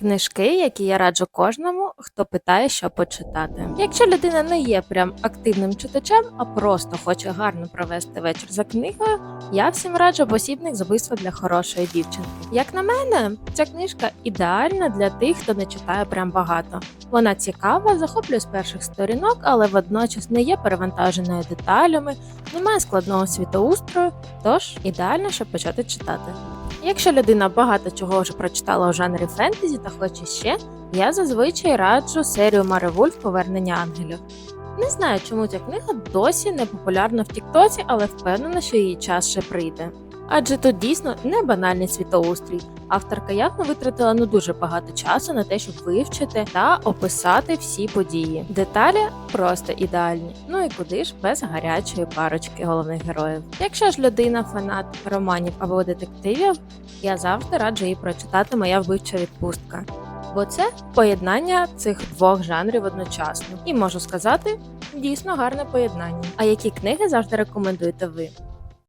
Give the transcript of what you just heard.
Книжки, які я раджу кожному, хто питає, що почитати. Якщо людина не є прям активним читачем, а просто хоче гарно провести вечір за книгою, я всім раджу посібник з для хорошої дівчинки. Як на мене, ця книжка ідеальна для тих, хто не читає прям багато. Вона цікава, захоплює з перших сторінок, але водночас не є перевантаженою деталями, немає складного світоустрою, тож ідеально, щоб почати читати. Якщо людина багато чого вже прочитала у жанрі фентезі та хоче ще, я зазвичай раджу серію Мари Повернення ангелів. Не знаю, чому ця книга досі не популярна в Тіктоці, але впевнена, що її час ще прийде. Адже тут дійсно не банальний світоустрій. Авторка явно витратила ну дуже багато часу на те, щоб вивчити та описати всі події. Деталі просто ідеальні. Ну і куди ж без гарячої парочки головних героїв. Якщо ж людина фанат романів або детективів, я завжди раджу їй прочитати моя вбивча відпустка. Бо це поєднання цих двох жанрів одночасно. І можу сказати, дійсно гарне поєднання. А які книги завжди рекомендуєте ви?